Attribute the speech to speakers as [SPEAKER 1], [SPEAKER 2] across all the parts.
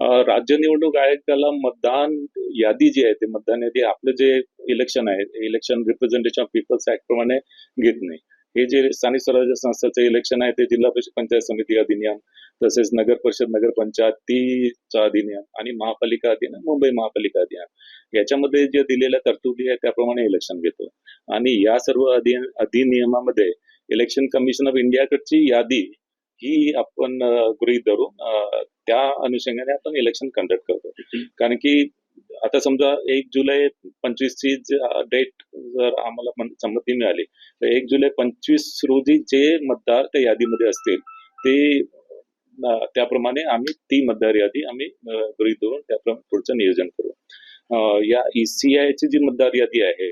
[SPEAKER 1] राज्य निवडणूक आयोगाला मतदान यादी जी आहे ते मतदान यादी आपलं जे इलेक्शन आहे election representation of peoples act प्रमाणे घेत नाही. हे जे स्थानिक स्वराज्य संस्थेचे इलेक्शन आहे ते जिल्हा परिषद पंचायत समिती अधिनियम तसेच नगर परिषद नगर पंचायतीचा अधिनियम आणि महापालिका अधिनियम मुंबई महापालिका अधिनियम. याच्यामध्ये जे दिलेल्या तरतुदी आहेत त्याप्रमाणे इलेक्शन घेतो. आणि या सर्व अधिनियमामध्ये इलेक्शन कमिशन ऑफ इंडियाकडची यादी ही आपण गृहीत धरून त्या अनुषंगाने आपण इलेक्शन कंडक्ट करतो. कारण की आता समजा एक जुलै पंचवीस ची डेट जर आम्हाला संमती मिळाली तर एक जुलै पंचवीस रोजी जे मतदार त्या यादीमध्ये असतील ते त्याप्रमाणे आम्ही ती मतदार यादी आम्ही गृहीत धरून त्याप्रमाणे पुढचं नियोजन करू. या ईसीआय ची जी मतदार यादी आहे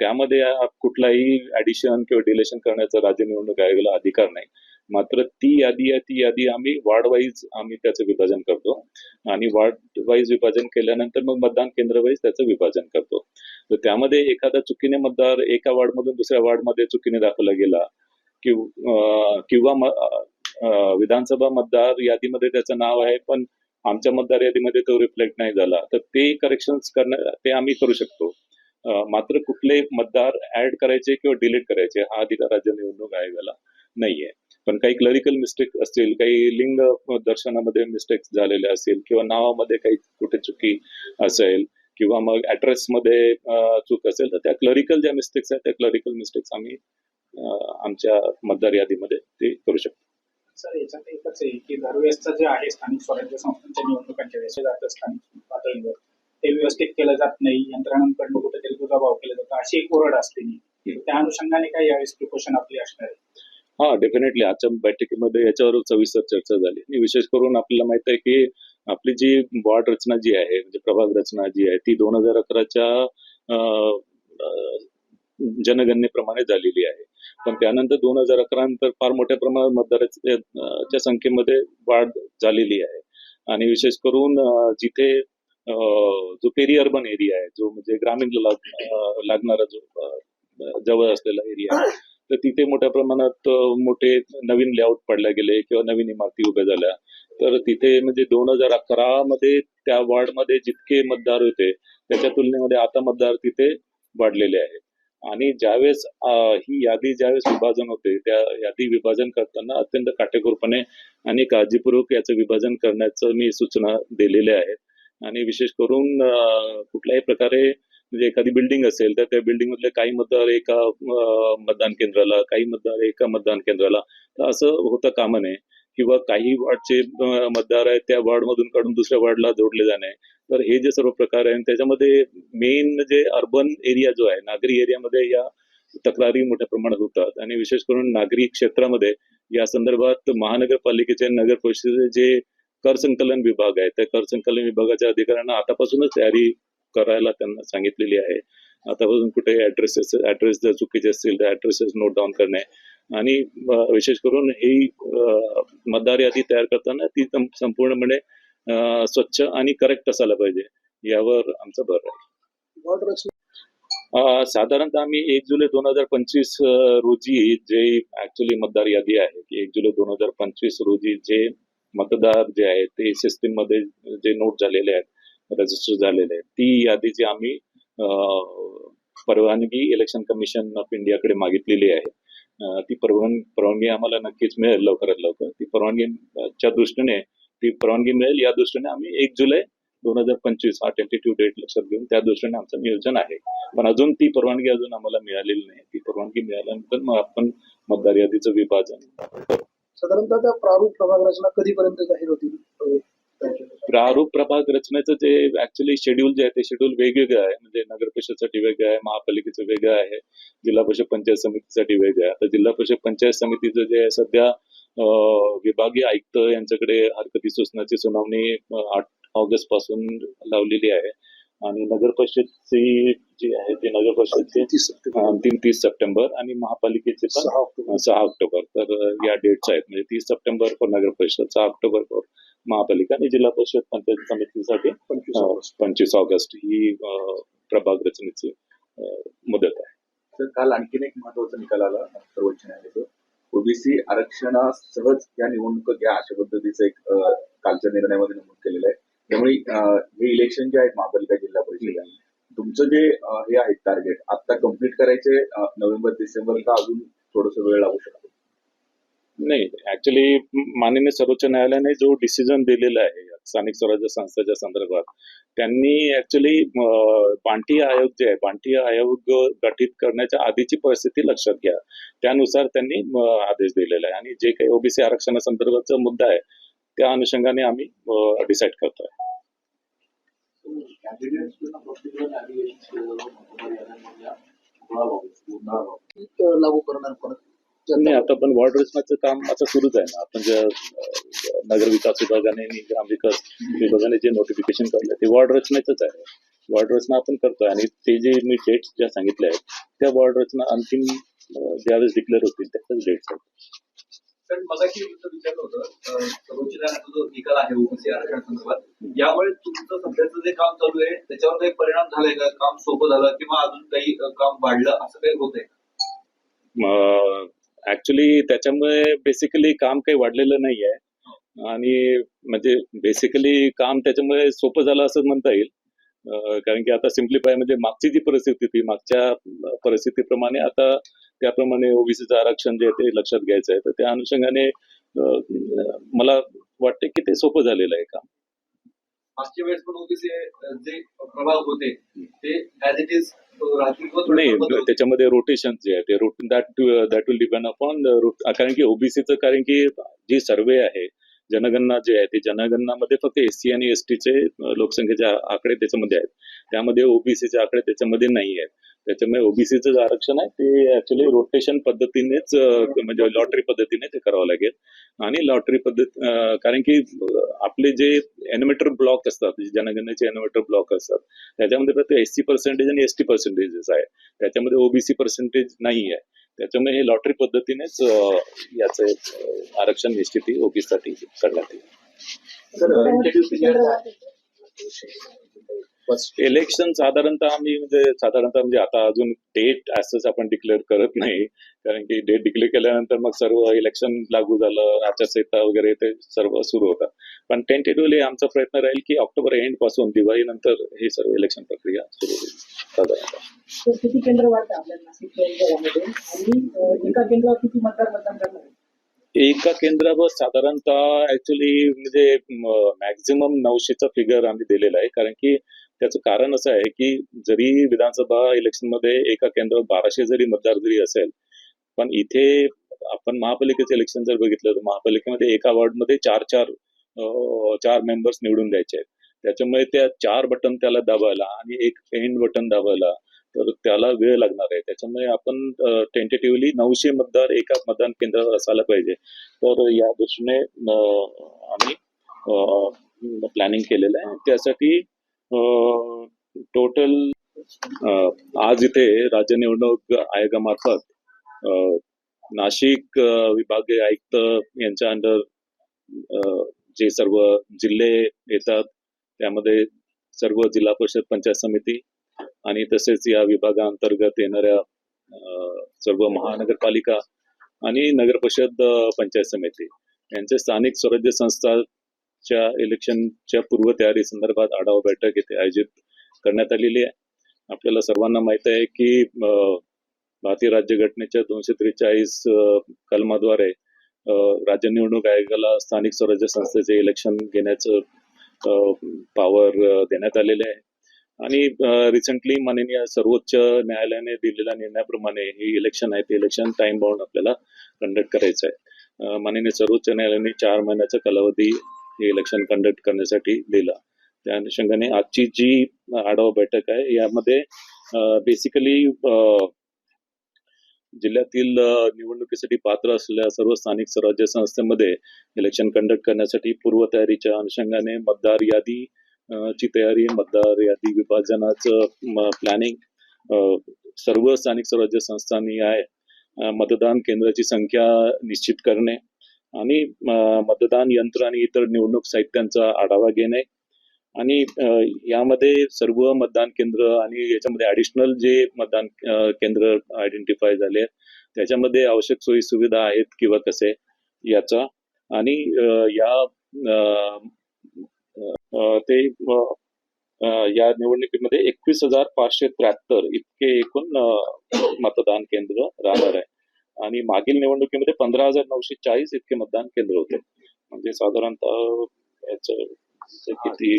[SPEAKER 1] त्यामध्ये कुठलाही ऍडिशन किंवा डिलेशन करण्याचा राज्य निवडणूक आयोगाला अधिकार नाही. मात्र ती यादी आहे ती यादी आम्ही वार्ड वाईज आम्ही त्याचं विभाजन करतो. आणि वार्ड वाईज विभाजन केल्यानंतर मग मतदान केंद्र वाईज त्याचं विभाजन करतो. तर त्यामध्ये एखादा चुकीने मतदार एका वार्डमधून दुसऱ्या वार्डमध्ये चुकीने दाखवला गेला किंवा किंवा विधानसभा मतदार यादीमध्ये त्याचं नाव आहे पण आमच्या मतदार यादीमध्ये तो रिफ्लेक्ट नाही झाला. तर ते करेक्शन करणं ते आम्ही करू शकतो. मात्र कुठले मतदार ऍड करायचे किंवा डिलीट करायचे हा अधिकार राज्य निवडणूक आयोगाला नाहीये. पण काही क्लरिकल मिस्टेक असतील काही लिंग दर्शनामध्ये मिस्टेक्स झालेले असतील किंवा नावामध्ये काही कुठे चुकी असेल किंवा मग ऍड्रेस मध्ये अं, चूक असेल तर त्या क्लरिकल ज्या मिस्टेक्स आहेत त्या क्लरिकल मिस्टेक्स आम्ही आमच्या मतदार यादीमध्ये ते करू शकतो.
[SPEAKER 2] सर याच्यात एकच आहे की दरवेळेसचं जे आहे स्थानिक स्वराज्य संस्थांच्या निवडणुकांच्या वेळेस जातं स्थानिक पातळीवर ते व्यवस्थित केलं जात नाही यंत्रणांकडनं कुठेतरी दुजाभाव केला जातो अशी एक ओरड असते. त्या अनुषंगाने काय यावेळेस प्रिकॉशन आपली असणार आहे?
[SPEAKER 1] हा डेफिनेटली आजच्या बैठकीमध्ये याच्यावर सविस्तर चर्चा झाली. आणि विशेष करून आपल्याला माहीत आहे की आपली जी वॉर्ड रचना जी आहे म्हणजे प्रभाग रचना जी आहे ती दोन हजार अकराच्या जनगणनेप्रमाणे झालेली आहे. पण त्यानंतर दोन हजार अकरा नंतर फार मोठ्या प्रमाणात मतदाराच्या संख्येमध्ये वाढ झालेली आहे. आणि विशेष करून जिथे जो पेरी अर्बन एरिया आहे जो म्हणजे ग्रामीण लागणारा जो जवळ असलेला एरिया आहे तर तिथे मोठ्या प्रमाणात मोठे नवीन लेआउट पडले गेले किंवा नवीन इमारती उभ्या झाल्या. तर तिथे म्हणजे दोन हजार अकरा मध्ये त्या वॉर्डमध्ये जितके मतदार होते त्याच्या तुलनेमध्ये आता मतदार तिथे वाढलेले आहेत. आणि ज्यावेळेस ही यादी ज्यावेळेस विभाजन होते त्या यादी विभाजन करताना अत्यंत काटेकोरपणे आणि काळजीपूर्वक याचं विभाजन करण्याचं मी सूचना दिलेल्या आहेत. आणि विशेष करून कुठल्याही प्रकारे म्हणजे एखादी बिल्डिंग असेल तर त्या बिल्डिंग मधले काही मतदार एका मतदान केंद्राला काही मतदार एका मतदान केंद्राला तर असं होता कामा नये किंवा काही वॉर्डचे मतदार आहेत त्या वॉर्ड मधून काढून दुसऱ्या वॉर्डला जोडले जाणे. तर हे जे सर्व प्रकार आहे त्याच्यामध्ये मेन जे अर्बन एरिया जो आहे नागरी एरियामध्ये या तक्रारी मोठ्या प्रमाणात होतात. आणि विशेष करून नागरी क्षेत्रामध्ये या संदर्भात महानगरपालिकेचे नगर परिषदेचे जे कर संकलन विभाग आहे त्या कर संकलन विभागाच्या अधिकाऱ्यांना आतापासूनच तयारी करायला त्यांना सांगितलेली आहे. आतापासून कुठे ऍड्रेसेस ऍड्रेस जर चुकीचे असतील तर ऍड्रेसेस नोट डाऊन करणे. आणि विशेष करून ही मतदार यादी तयार करताना ती संपूर्णपणे स्वच्छ आणि करेक्ट असायला पाहिजे. यावर आमचा भर आहे. साधारणतः आम्ही एक जुलै दोन हजार पंचवीस रोजी जे ऍक्च्युली मतदार यादी आहे की एक जुलै दोन हजार पंचवीस रोजी जे मतदार जे आहेत ते सिस्टीममध्ये जे नोट झालेले आहेत रजिस्टर झालेले आहेत ती यादी जी आम्ही परवानगी इलेक्शन कमिशन ऑफ इंडियाकडे मागितलेली आहे. ती परवानगी परवानगी आम्हाला नक्कीच मिळेल लवकरात लवकर. ती परवानगीच्या दृष्टीने ती परवानगी मिळेल या दृष्टीने आम्ही एक जुलै दोन हजार पंचवीस हा टेंटेटिव्ह डेट लक्षात घेऊन त्या दृष्टीने आमचं नियोजन आहे. पण अजून ती परवानगी अजून आम्हाला मिळालेली नाही. ती परवानगी मिळाल्यानंतर मग आपण मतदार यादीचं विभाजन.
[SPEAKER 3] साधारणतः त्या प्रारूप प्रभाग रचना कधीपर्यंत जाहीर होतील?
[SPEAKER 1] प्रारूप प्रभाग रचनेचं जे ऍक्च्युली शेड्यूल जे आहे ते शेड्यूल वेगवेगळं आहे. म्हणजे नगर परिषदसाठी वेगळं आहे महापालिकेचं वेगळं आहे जिल्हा परिषद पंचायत समितीसाठी वेगळं आहे. आता जिल्हा परिषद पंचायत समितीचं जे आहे सध्या विभागीय आयुक्त यांच्याकडे हरकती सूचनाची सुनावणी आठ ऑगस्टपासून लावलेली आहे. आणि नगर परिषदची जी आहे ती नगर परिषदची अंतिम तीस सप्टेंबर. आणि महापालिकेचे पण
[SPEAKER 3] सहा ऑक्टोबर.
[SPEAKER 1] सहा ऑक्टोबर. तर या डेट्स आहेत. म्हणजे तीस सप्टेंबर फॉर नगर परिषद सहा ऑक्टोबर फॉर महापालिका आणि जिल्हा परिषद पंचायत समितीसाठी
[SPEAKER 3] पंचवीस ऑगस्ट.
[SPEAKER 1] ही प्रभाग रचनेची मुदत आहे.
[SPEAKER 4] तर काल आणखीन एक महत्त्वाचा निकाल आला सर्वोच्च न्यायालयाचं ओबीसी आरक्षणासहज या निवडणुका घ्या अशा पद्धतीचं एक कालच्या निर्णयामध्ये नमूद केलेलं आहे. त्यामुळे हे इलेक्शन जे आहेत महापालिका जिल्हा परिषद तुमचं जे हे आहे टार्गेट आता कंप्लीट करायचे नोव्हेंबर डिसेंबर का अजून थोडस वेळ लागू शकतो?
[SPEAKER 1] नाही ऍक्च्युली माननीय सर्वोच्च न्यायालयाने जो डिसिजन दिलेला आहे स्थानिक स्वराज्य संस्थेच्या संदर्भात त्यांनी ऍक्च्युली पांठी आयोग जे आहे पांठी आयोग गठीत करण्याच्या आधीची परिस्थिती लक्षात घ्या. त्यानुसार त्यांनी आदेश दिलेला आहे. आणि जे काही ओबीसी आरक्षणासंदर्भाचा मुद्दा आहे त्या अनुषंगाने आम्ही डिसाईड करतोय.
[SPEAKER 3] अं, लागू करणार परत
[SPEAKER 1] नाही आता पण वॉर्ड रचनाचं काम आता सुरूच आहे ना. आपण जे अं, नगर विकास विभागाने आणि ग्रामविकास विभागाने जे नोटिफिकेशन काढलं ते वॉर्ड रचनेचंच आहे. वॉर्ड रचना आपण करतोय आणि ते जे मी डेट्स ज्या सांगितल्या आहेत त्या वॉर्ड रचना अंतिम ज्यावेळेस डिक्लेअर होतील त्याच्याच डेट्स आहेत.
[SPEAKER 5] पण मगाशी तुमचं विचारलं होतं. सर्वोच्च न्यायालयाचा जो निकाल आहे ओबीसी आरक्षण संदर्भात यामुळे तुमचं सध्याचं जे काम चालू आहे त्याच्यावर काही परिणाम झालाय का? काम सोपं झालं किंवा अजून काही काम वाढलं असं काही होत आहे
[SPEAKER 1] ऍक्च्युली त्याच्यामुळे बेसिकली काम काही वाढलेलं नाही आहे आणि म्हणजे बेसिकली काम त्याच्यामुळे सोपं झालं असं म्हणता येईल. कारण की आता सिम्प्लिफाय म्हणजे मागची जी परिस्थिती होती मागच्या परिस्थितीप्रमाणे आता त्याप्रमाणे ओबीसीचं आरक्षण जे आहे ते लक्षात घ्यायचं आहे. तर त्या अनुषंगाने मला वाटते की ते सोपं झालेलं आहे काम.
[SPEAKER 5] मागच्या वेळेस पण ओबीसी जे प्रभाग होते ते ऍज इट इज राहतील किंवा
[SPEAKER 1] नाही. त्याच्यामध्ये रोटेशन जे आहे ते रोट that that will depend upon कारण की ओबीसीचं कारण की जी सर्वे आहे जनगणना जे आहे ते जनगणनामध्ये फक्त एस सी आणि एस टीचे लोकसंख्येचे आकडे त्याच्यामध्ये आहेत. त्यामध्ये ओबीसीचे आकडे त्याच्यामध्ये नाही आहेत. त्याच्यामुळे ओबीसीचं जे आरक्षण आहे ते ऍक्च्युली रोटेशन पद्धतीनेच म्हणजे लॉटरी पद्धतीने ते करावं लागेल. आणि लॉटरी पद्धत कारण की आपले जे एनिमेटर ब्लॉक असतात जनगणनेचे एनिमेटर ब्लॉक असतात त्याच्यामध्ये फक्त एस सी पर्सेंटेज आणि एस टी पर्सेंटेजेस आहे. त्याच्यामध्ये ओबीसी पर्सेंटेज नाही आहे त्याच्यामुळे हे लॉटरी पद्धतीनेच याचं आरक्षण निश्चिती ओबीसी साठी करण्यात येईल. इलेक्शन साधारणतः आम्ही म्हणजे साधारणतः म्हणजे आता अजून डेट असंच आपण डिक्लेअर करत नाही. कारण की डेट डिक्लेअर केल्यानंतर मग सर्व इलेक्शन लागू झालं आचारसंहिता वगैरे ते सर्व सुरू होतं पण टेंटेटिव्हली आमचा प्रयत्न राहील की ऑक्टोबर एंडपासून दिवाळी नंतर ही सर्व इलेक्शन प्रक्रिया सुरू होईल. साधारणतः?
[SPEAKER 6] एका केंद्रावर
[SPEAKER 1] साधारणतः ऍक्च्युली म्हणजे मॅक्झिमम नऊशेचा फिगर आम्ही दिलेला आहे. कारण की त्याचं कारण असं आहे की जरी विधानसभा इलेक्शनमध्ये एका केंद्रावर बाराशे जरी मतदार जरी असेल पण इथे आपण महापालिकेचं इलेक्शन जर बघितलं तर महापालिकेमध्ये एका वॉर्डमध्ये चार चार चार मेंबर्स निवडून द्यायचे आहेत. त्याच्यामुळे त्या चार बटन त्याला दाबायला आणि एक एंड बटन दाबायला तर त्याला वेळ लागणार आहे. त्याच्यामुळे आपण टेंटेटिव्हली नऊशे मतदार एका मतदान केंद्रावर असायला पाहिजे. तर या दृष्टीने आम्ही प्लॅनिंग केलेलं आहे. त्यासाठी टोटल आज इथे राज्य निवडणूक आयोगामार्फत नाशिक विभागीय आयुक्त यांच्या अंडर जे सर्व जिल्हे येतात त्यामध्ये सर्व जिल्हा परिषद पंचायत समिती आणि तसेच या विभागाअंतर्गत येणाऱ्या सर्व महानगरपालिका आणि नगर परिषद पंचायत समिती यांचे स्थानिक स्वराज्य संस्था च्या इलेक्शनच्या पूर्वतयारी संदर्भात आढावा बैठक येथे आयोजित करण्यात आलेली आहे. आपल्याला सर्वांना माहीत आहे की भारतीय राज्यघटनेच्या दोनशे त्रेचाळीस कलमाद्वारे राज्य निवडणूक आयोगाला स्थानिक स्वराज्य संस्थेचे इलेक्शन घेण्याचं पॉवर देण्यात आलेले आहे. आणि रिसेंटली माननीय सर्वोच्च न्यायालयाने दिलेल्या निर्णयाप्रमाणे हे इलेक्शन आहे ते इलेक्शन टाइम बाउंड आपल्याला कंडक्ट करायचं आहे. माननीय सर्वोच्च न्यायालयाने चार महिन्याचा कालावधी हे इलेक्शन कंडक्ट करण्यासाठी दिला. त्या अनुषंगाने आजची जी आढावा बैठक आहे यामध्ये बेसिकली जिल्ह्यातील निवडणुकीसाठी पात्र असलेल्या सर्व स्थानिक स्वराज्य संस्थेमध्ये इलेक्शन कंडक्ट करण्यासाठी पूर्वतयारीच्या अनुषंगाने मतदार यादी ची तयारी मतदार यादी विभाजनाचं प्लॅनिंग सर्व स्थानिक स्वराज्य संस्थांनी आहे मतदान केंद्राची संख्या निश्चित करणे आणि मतदान यंत्र आणि इतर निवडणूक साहित्यांचा आढावा घेणे आणि यामध्ये सर्व मतदान केंद्र आणि याच्यामध्ये ऍडिशनल जे मतदान केंद्र आयडेंटिफाय झाले त्याच्यामध्ये आवश्यक सोयी सुविधा आहेत किंवा कसे याचा आणि या ते या निवडणुकीमध्ये एकवीस हजार पाचशे त्र्याहत्तर इतके एकूण मतदान केंद्र राहणार आहे. आणि मागील निवडणुकीमध्ये पंधरा हजार नऊशे चाळीस इतके मतदान केंद्र होते. म्हणजे साधारणतः याचं किती?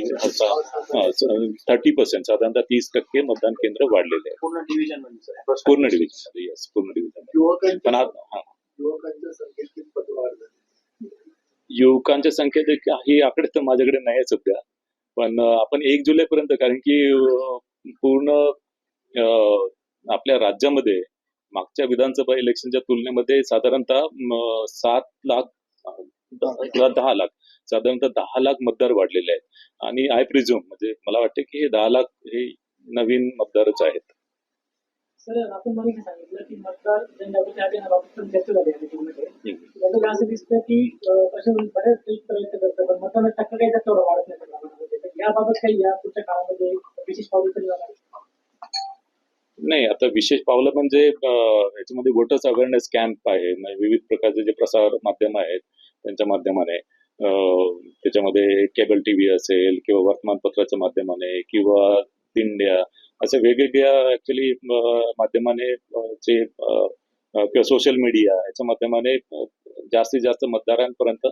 [SPEAKER 1] थर्टी पर्सेंट साधारणतः तीस टक्के मतदान केंद्र वाढलेले आहे
[SPEAKER 3] पूर्ण डिव्हिजन म्हणजे
[SPEAKER 1] पूर्ण डिव्हिजन येस पूर्ण डिव्हिजन पण
[SPEAKER 3] युवकांच्या
[SPEAKER 1] हा.
[SPEAKER 3] संख्येत
[SPEAKER 1] ही आकडे तर माझ्याकडे नाही आहे सध्या. पण आपण एक जुलै पर्यंत कारण की पूर्ण आपल्या राज्यामध्ये मागच्या विधानसभा इलेक्शनच्या तुलनेमध्ये साधारणतः सात लाख दहा लाख साधारणतः दहा लाख मतदार वाढलेले आहेत. आणि आय प्रिझ्युम म्हणजे मला वाटते की हे दहा लाख हे नवीन मतदारच आहेत.
[SPEAKER 6] याबाबत काही या पुढच्या काळामध्ये विशेष आहे?
[SPEAKER 1] नाही आता विशेष पावलं म्हणजे याच्यामध्ये वोटर्स अवेअरनेस कॅम्प आहे. म्हणजे विविध प्रकारचे जे प्रसार माध्यम आहेत त्यांच्या माध्यमाने त्याच्यामध्ये केबल टीव्ही असेल किंवा वर्तमानपत्राच्या माध्यमाने किंवा इंडिया असे वेगवेगळ्या ऍक्च्युली माध्यमाने जे किंवा सोशल मीडिया याच्या माध्यमाने जास्तीत जास्त मतदारांपर्यंत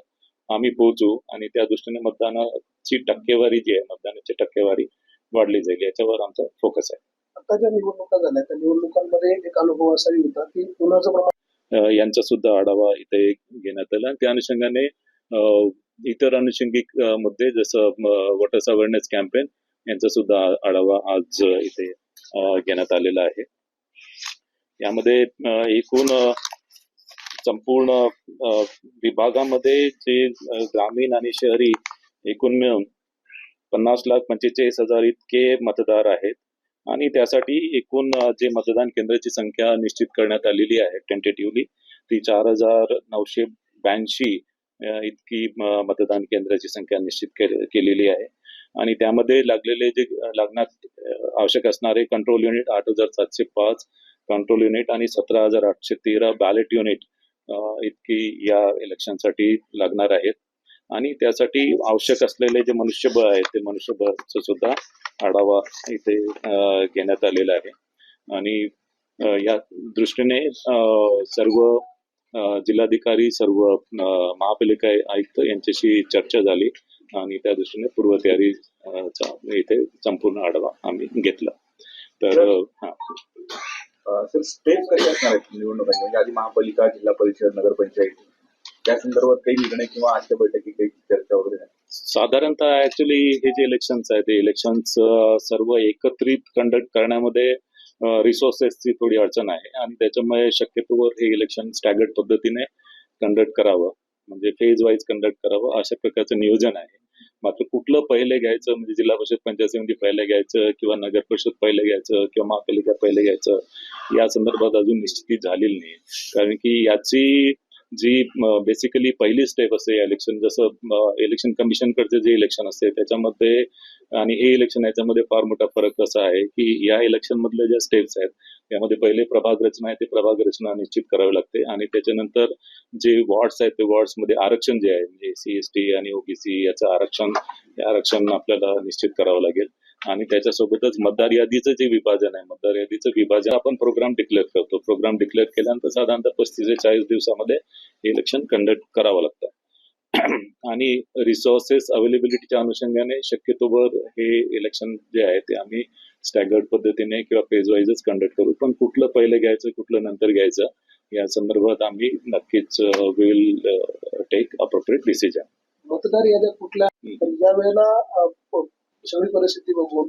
[SPEAKER 1] आम्ही पोहोचू आणि त्या दृष्टीने मतदानाची टक्केवारी जी आहे मतदानाची टक्केवारी वाढली जाईल. याच्यावर आमचा फोकस आहे.
[SPEAKER 3] आता ज्या निवडणुका झाल्या त्या निवडणुकांमध्ये एक अनुभव असाही होता की गुन्ह्याचं प्रमाण
[SPEAKER 1] यांचा सुद्धा आढावा इथे घेण्यात आला. आणि त्या अनुषंगाने इतर अनुषंगिक मुद्दे जसं वॉटर्स अवेअरनेस कॅम्पेन यांचा सुद्धा आढावा आज इथे घेण्यात आलेला आहे. यामध्ये एकूण संपूर्ण विभागामध्ये जे ग्रामीण आणि शहरी एकूण मिळून पन्नास लाख पंचेचाळीस हजार इतके मतदार आहेत. आणि त्यासाठी एकूण जे मतदान केंद्राची संख्या निश्चित करण्यात आलेली आहे टेंटेटिव्हली ती चार हजार नऊशे ब्याऐंशी इतकी मतदान केंद्राची संख्या निश्चित के- केलेली आहे. आणि त्यामध्ये लागलेले जे अ, लागण्यात आवश्यक असणारे कंट्रोल युनिट आठ हजार सातशे पाच कंट्रोल युनिट आणि सतरा हजार आठशे तेरा बॅलेट युनिट इतकी या इलेक्शनसाठी लागणार आहेत. आणि त्यासाठी आवश्यक असलेले जे मनुष्यबळ आहे ते मनुष्यबळचं सुद्धा आढावा इथे घेण्यात आलेला आहे. आणि या दृष्टीने सर्व जिल्हाधिकारी सर्व महापालिका आयुक्त यांच्याशी चर्चा झाली आणि त्या दृष्टीने पूर्वतयारी इथे संपूर्ण आढावा आम्ही घेतला. तर हा.
[SPEAKER 4] सर स्टेप कशा असणार आहेत निवडणुकांची? म्हणजे आधी महापालिका जिल्हा परिषद नगरपंचायत त्या संदर्भात काही निर्णय किंवा आजच्या बैठकीत काही चर्चा वगैरे
[SPEAKER 1] साधारणतः ऍक्च्युली हे जे इलेक्शन्स आहेत ते इलेक्शन्स सर्व एकत्रित कंडक्ट करण्यामध्ये रिसोर्सेसची थोडी अडचण आहे. आणि त्याच्यामुळे शक्यतोवर हे इलेक्शन स्टॅगर्ड पद्धतीने कंडक्ट करावं. म्हणजे फेज वाईज कंडक्ट करावं अशा प्रकारचं नियोजन आहे. मात्र कुठलं पहिले घ्यायचं म्हणजे जिल्हा परिषद पंचायत समिती पहिले घ्यायचं किंवा नगर परिषद पहिले घ्यायचं किंवा महापालिका पहिले घ्यायचं या संदर्भात अजून निश्चिती झालेली नाही. कारण की याची जी बेसिकली पहिली स्टेप असते इलेक्शन जसं इलेक्शन कमिशनकडचे जे इलेक्शन असते त्याच्यामध्ये आणि हे इलेक्शन याच्यामध्ये फार मोठा फरक असा आहे की या इलेक्शन मधल्या ज्या स्टेप्स आहेत त्यामध्ये पहिले प्रभाग रचना आहे ते प्रभाग रचना निश्चित करावी लागते आणि त्याच्यानंतर जे वॉर्ड्स आहेत ते वॉर्ड्समध्ये आरक्षण जे आहे म्हणजे सी एस टी आणि ओबीसी याचं आरक्षण हे आरक्षण आपल्याला निश्चित करावं लागेल. आणि त्याच्यासोबतच मतदार यादीचं जे विभाजन आहे मतदार यादीचं विभाजन आपण प्रोग्राम डिक्लेअर करतो. प्रोग्राम डिक्लेअर केल्यानंतर साधारणतः पस्तीस ते चाळीस दिवसामध्ये इलेक्शन कंडक्ट करावं लागतं. आणि रिसोर्सेस अवेलेबिलिटीच्या अनुषंगाने शक्यतोवर हे इलेक्शन जे आहे ते आम्ही स्टॅगर्ड पद्धतीने किंवा फेज वाईजच कंडक्ट करू. पण कुठलं पहिलं घ्यायचं कुठलं नंतर घ्यायचं या संदर्भात आम्ही नक्कीच विल टेक अप्रोप्रिएट डिसिजन
[SPEAKER 3] मतदार याद्या कुठल्या? तर या वेळेला सगळी परिस्थिती बघून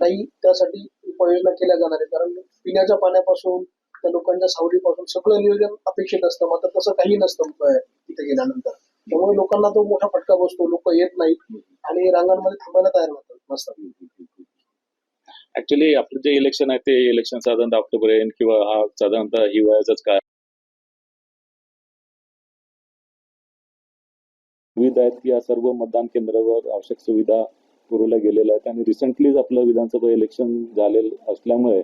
[SPEAKER 3] काही त्यासाठी उपाययोजना केल्या जाणार आहे कारण पिण्याच्या पाण्यापासून त्या लोकांच्या सावलीपासून सगळं नियोजन अपेक्षित असतं. मात्र तसं काही नसतं तिथे गेल्यानंतर. त्यामुळे लोकांना तो मोठा फटका बसतो. लोक येत नाहीत आणि रांगांमध्ये थांबायला तयार होतात. नसतात
[SPEAKER 1] ऍक्च्युली आपलं जे इलेक्शन आहे ते इलेक्शन साधारणतः ऑक्टोबर एंड किंवा हा साधारणतः हिवाळ्याचाच काळ. सुविधा आहेत या सर्व मतदान केंद्रावर आवश्यक सुविधा पुरवल्या गेलेला आहेत. आणि रिसेंटलीच आपलं विधानसभा इलेक्शन झालेलं असल्यामुळे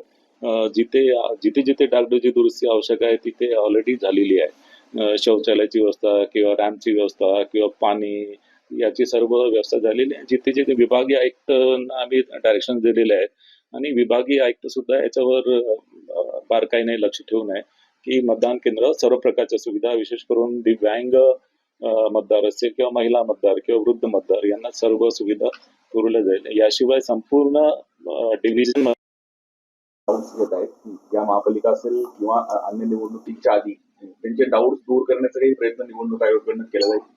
[SPEAKER 1] जिथे जिथे जिथे डागडोजी दुरुस्ती आवश्यक आहे तिथे ऑलरेडी झालेली आहे. शौचालयाची व्यवस्था किंवा रॅम्पची व्यवस्था किंवा पाणी याची सर्व व्यवस्था झालेली आहे. जिथे जिथे विभागीय आयुक्त आम्ही डायरेक्शन दिलेले आहेत आणि विभागीय आयुक्त सुद्धा याच्यावर बारकाईने लक्ष ठेवून आहे की मतदान केंद्र सर्व प्रकारच्या सुविधा विशेष करून दिव्यांग मतदार असतील किंवा महिला मतदार किंवा वृद्ध मतदार यांना सर्व सुविधा पुरवल्या जाईल. याशिवाय संपूर्ण डिव्हिजन
[SPEAKER 4] होत आहेत. या महापालिका असेल किंवा अन्य निवडणुकीच्या आधी त्यांचे डाऊट दूर करण्याचा काही प्रयत्न निवडणूक आयोगाकडनं केला जाईल.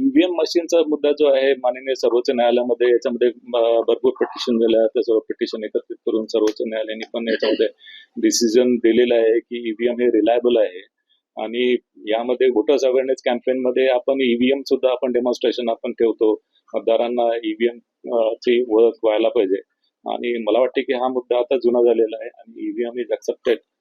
[SPEAKER 1] ईव्हीएम मशीनचा मुद्दा जो आहे माननीय सर्वोच्च न्यायालयामध्ये याच्यामध्ये भरपूर पिटिशन झाले त्या सर्व पिटिशन एकत्रित करून सर्वोच्च न्यायालयाने पण याच्यामध्ये डिसिजन दिलेलं आहे की ईव्हीएम हे रिलायबल आहे. आणि यामध्ये व्होटर्स अवेअरनेस कॅम्पेन मध्ये आपण ईव्हीएम सुद्धा आपण डेमॉन्स्ट्रेशन आपण ठेवतो. मतदारांना ईव्हीएम ची ओळख व्हायला पाहिजे. आणि मला वाटते की हा मुद्दा आता जुना झालेला आहे आणि ईव्हीएम इज accepted